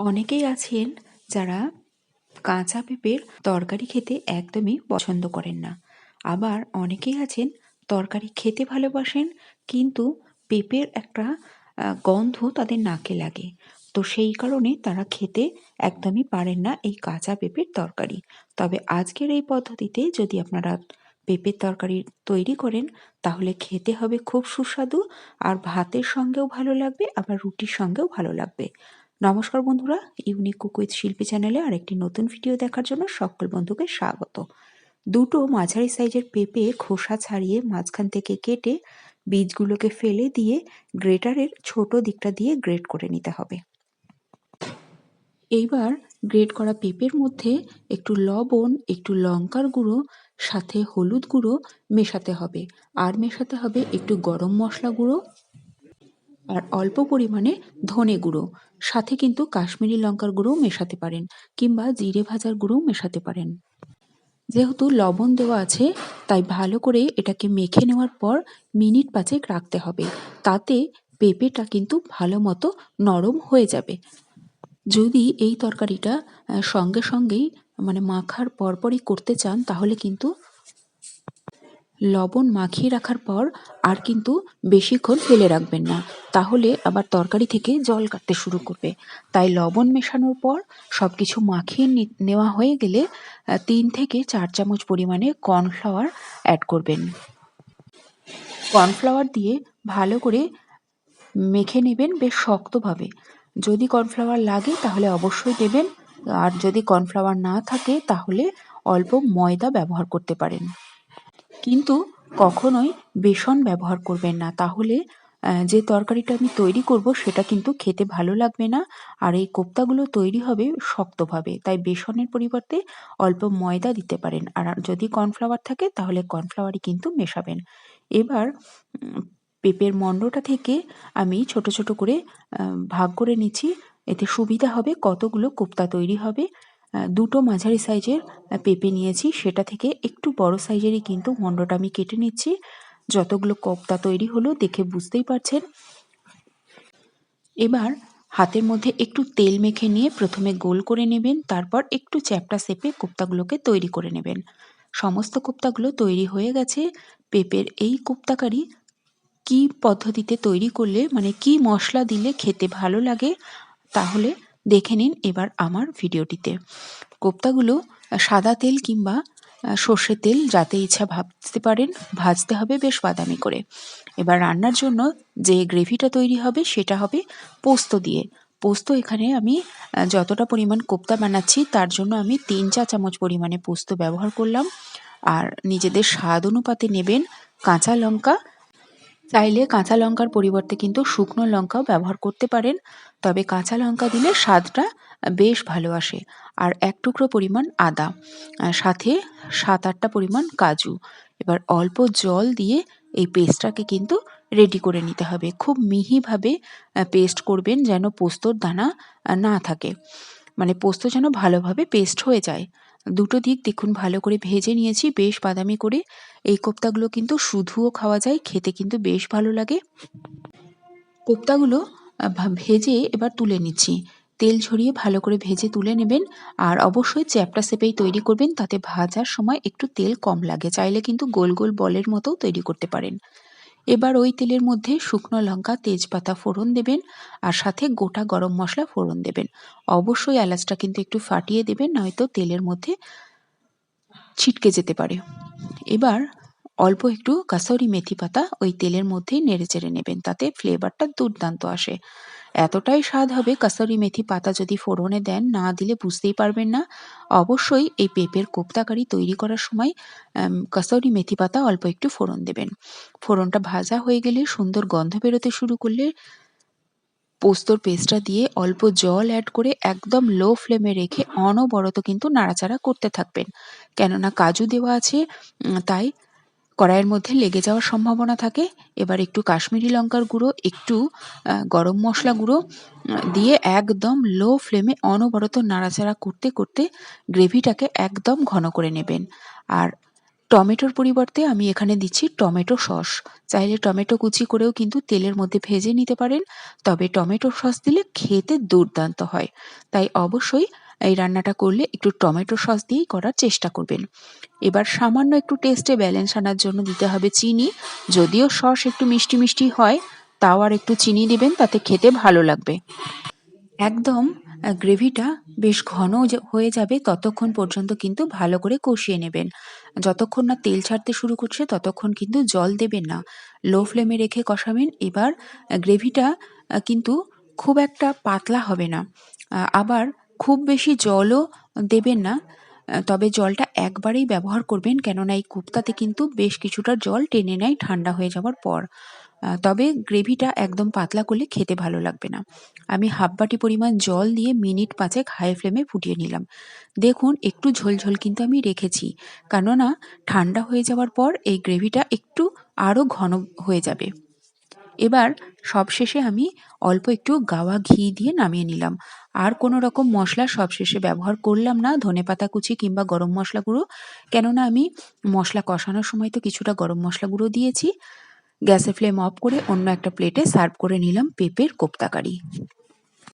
অনেকেই আছেন যারা কাঁচা পেঁপের তরকারি খেতে একদমই পছন্দ করেন না। আবার অনেকেই আছেন তরকারি খেতে ভালোবাসেন, কিন্তু পেঁপের একটা গন্ধ তাদের নাকে লাগে। তো সেই কারণে তারা খেতে একদমই পারেন না এই কাঁচা পেঁপের তরকারি। তবে আজকের এই পদ্ধতিতে যদি আপনারা পেঁপের তরকারি তৈরি করেন, তাহলে খেতে হবে খুব সুস্বাদু, আর ভাতের সঙ্গেও ভালো লাগবে, আবার রুটির সঙ্গেও ভালো লাগবে। নমস্কার বন্ধুরা ইউনিক কুক উইথ শিল্পী চ্যানেলে আরেকটি নতুন ভিডিও দেখার জন্য সকল বন্ধুকে স্বাগত। দুটো মাঝারি সাইজের পেঁপে খোসা ছাড়িয়ে মাঝখান থেকে কেটে বীজগুলোকে ফেলে দিয়ে গ্রেটারের ছোট দিকটা দিয়ে গ্রেট করে নিতে হবে। এইবার গ্রেট করা পেঁপের মধ্যে একটু লবণ, একটু লঙ্কার গুঁড়ো, সাথে হলুদ গুঁড়ো মেশাতে হবে। আর মেশাতে হবে একটু গরম মশলা গুঁড়ো আর অল্প পরিমাণে ধনে গুঁড়ো। সাথে কিন্তু কাশ্মীরি লঙ্কার গুঁড়োও মেশাতে পারেন কিংবা জিরে ভাজার গুঁড়োও মেশাতে পারেন। যেহেতু লবণ দেওয়া আছে, তাই ভালো করে এটাকে মেখে নেওয়ার পর মিনিট পাঁচেক রাখতে হবে। তাতে পেঁপেটা কিন্তু ভালো মতো নরম হয়ে যাবে। যদি এই তরকারিটা সঙ্গে সঙ্গেই মানে মাখার পরপরই করতে চান, তাহলে কিন্তু লবণ মাখিয়ে রাখার পর আর কিন্তু বেশিক্ষণ ফেলে রাখবেন না। তাহলে আবার তরকারি থেকে জল কাটতে শুরু করবে। তাই লবণ মেশানোর পর সব কিছু মাখিয়ে নেওয়া হয়ে গেলে তিন থেকে চার চামচ পরিমাণে কর্নফ্লাওয়ার অ্যাড করবেন। কর্নফ্লাওয়ার দিয়ে ভালো করে মেখে নেবেন বেশ শক্তভাবে। যদি কর্নফ্লাওয়ার লাগে তাহলে অবশ্যই দেবেন। আর যদি কর্নফ্লাওয়ার না থাকে তাহলে অল্প ময়দা ব্যবহার করতে পারেন। কিন্তু কখনোই বেসন ব্যবহার করবেন না। তাহলে যে তরকারিটা আমি তৈরি করব সেটা কিন্তু খেতে ভালো লাগবে না আর এই কোপ্তাগুলো তৈরি হবে শক্তভাবে। তাই বেসনের পরিবর্তে অল্প ময়দা দিতে পারেন। আর যদি কর্নফ্লাওয়ার থাকে তাহলে কর্নফ্লাওয়ারই কিন্তু মেশাবেন। এবার পেঁপের মণ্ডটা থেকে আমি ছোট ছোট করে ভাগ করে নিচ্ছি। এতে সুবিধা হবে কতগুলো কোপ্তা তৈরি হবে দুটো মাঝারি সাইজের পেঁপে নিয়েছি। সেটা থেকে একটু বড় সাইজেরই কিন্তু মণ্ডটা আমি কেটে নিচ্ছি। যতগুলো কোপ্তা তৈরি হলো দেখে বুঝতেই পারছেন। এবার হাতের মধ্যে একটু তেল মেখে নিয়ে প্রথমে গোল করে নেবেন, তারপর একটু চ্যাপটা সেপে কোপ্তাগুলোকে তৈরি করে নেবেন। সমস্ত কোপ্তাগুলো তৈরি হয়ে গেছে। পেঁপের এই কোপ্তাকারি কি পদ্ধতিতে তৈরি করলে মানে কি মশলা দিলে খেতে ভালো লাগে, তাহলে দেখে নিন এবার আমার ভিডিওটিতে। কোপ্তাগুলো সাদা তেল কিংবা সর্ষের তেল যাতে ইচ্ছা ভাজতে পারেন, ভাজতে হবে বেশ বাদামি করে। এবার রান্নার জন্য যে গ্রেভিটা তৈরি হবে সেটা হবে পোস্ত দিয়ে। পোস্ত এখানে আমি যতটা পরিমাণ কোপ্তা বানাচ্ছি তার জন্য আমি তিন চা চামচ পরিমাণে পোস্ত ব্যবহার করলাম। আর নিজেদের স্বাদ অনুপাতে নেবেন কাঁচা লঙ্কা চাইলে কাঁচা লঙ্কার পরিবর্তে কিন্তু শুকনো লঙ্কাও ব্যবহার করতে পারেন, তবে কাঁচা লঙ্কা দিলে স্বাদটা বেশ ভালো আসে। আর এক টুকরো পরিমাণ আদা সাথে সাত আটটা পরিমাণ কাজু। এবার অল্প জল দিয়ে এই পেস্টটাকে কিন্তু রেডি করে নিতে হবে। খুব মিহিভাবে পেস্ট করবেন যেন পোস্তর দানা না থাকে। মানে পোস্ত যেন ভালোভাবে পেস্ট হয়ে যায়। দুটো দিক দেখুন ভালো করে ভেজে নিয়েছি, বেশ বাদামি করে। এই কোপ্তাগুলো কিন্তু শুধুও খাওয়া যায়, খেতে কিন্তু বেশ ভালো লাগে। কোপ্তাগুলো ভেজে এবার তুলে নিচ্ছি। তেল ঝরিয়ে ভালো করে ভেজে তুলে নেবেন আর অবশ্যই চ্যাপটা সেপেই তৈরি করবেন, তাতে ভাজার সময় একটু তেল কম লাগে। চাইলে কিন্তু গোল গোল বলের মতো তৈরি করতে পারেন। এবার ওই তেলের মধ্যে শুকনো লঙ্কা, তেজপাতা ফোড়ন দেবেন আর সাথে গোটা গরম মশলা ফোড়ন দেবেন। অবশ্যই এলাচটা কিন্তু একটু ফাটিয়ে দেবেন, নয়তো তেলের মধ্যে ছিটকে যেতে পারে। এবার অল্প একটু কাসৌরি মেথি পাতা ওই তেলের মধ্যেই নেড়ে চেড়ে নেবেন, তাতে ফ্লেভারটা দুর্দান্ত আসে। এতটাই স্বাদ হবে কাসৌরি মেথি পাতা যদি ফোড়নে দেন, না দিলে বুঝতেই পারবেন না। অবশ্যই এই পেঁপের কোপ্তাকারি তৈরি করার সময় কাসৌরি মেথি পাতা অল্প একটু ফোড়ন দেবেন। ফোড়নটা ভাজা হয়ে গেলে সুন্দর গন্ধ বেরোতে শুরু করলে পোস্তর পেস্টটা দিয়ে অল্প জল অ্যাড করে একদম লো ফ্লেমে রেখে অনবরত কিন্তু নাড়াচাড়া করতে থাকবেন। কেননা কাজু দেওয়া আছে তাই কড়াইয়ের মধ্যে লেগে যাওয়ার সম্ভাবনা থাকে। এবার একটু কাশ্মীরি লঙ্কার গুঁড়ো, একটু গরম মশলা গুঁড়ো দিয়ে একদম লো ফ্লেমে অনবরত নাড়াচাড়া করতে করতে গ্রেভিটাকে একদম ঘন করে নেবেন। আর টমেটোর পরিবর্তে আমি এখানে দিচ্ছি টমেটো সস। চাইলে টমেটো কুচি করেও কিন্তু তেলের মধ্যে ভেজে নিতে পারেন, তবে টমেটো সস দিলে খেতে দুর্দান্ত হয়। তাই অবশ্যই এই রান্নাটা করলে একটু টমেটো সস দিয়েই করার চেষ্টা করবেন। এবার সামান্য একটু টেস্টে ব্যালেন্স আনার জন্য দিতে হবে চিনি। যদিও সস একটু মিষ্টি মিষ্টি হয়, তাও আর একটু চিনি দিবেন, তাতে খেতে ভালো লাগবে। একদম গ্রেভিটা বেশ ঘন হয়ে যাবে, ততক্ষণ পর্যন্ত কিন্তু ভালো করে কষিয়ে নেবেন। যতক্ষণ না তেল ছাড়তে শুরু করছে, ততক্ষণ কিন্তু জল দেবেন না। লো ফ্লেমে রেখে কষাবেন। এবার গ্রেভিটা কিন্তু খুব একটা পাতলা হবে না। আবার খুব বেশি জলও দেবেন না। তবে জলটা একবারেই ব্যবহার করবেন, কেননা এই কোপ্তাতে কিন্তু বেশ কিছুটা জল টেনে নেয় ঠান্ডা হয়ে যাওয়ার পর। তবে গ্রেভিটা একদম পাতলা করলে খেতে ভালো লাগবে না। আমি হাফ বাটি পরিমাণ জল দিয়ে মিনিট পাঁচেক হাই ফ্লেমে ফুটিয়ে নিলাম। দেখুন, একটু ঝোলঝোল কিন্তু আমি রেখেছি, কেননা ঠান্ডা হয়ে যাওয়ার পর এই গ্রেভিটা একটু আরও ঘন হয়ে যাবে। এবার সবশেষে আমি অল্প একটু গাওয়া ঘি দিয়ে নামিয়ে নিলাম। আর কোনো রকম মশলা সবশেষে ব্যবহার করলাম না, ধনে পাতা কুচি কিংবা গরম মশলা গুঁড়ো। কেননা আমি মশলা কষানোর সময় তো কিছুটা গরম মশলা গুঁড়ো দিয়েছি। গ্যাসের ফ্লেম অফ করে অন্য একটা প্লেটে সার্ভ করে নিলাম পেঁপের কোপ্তা কারি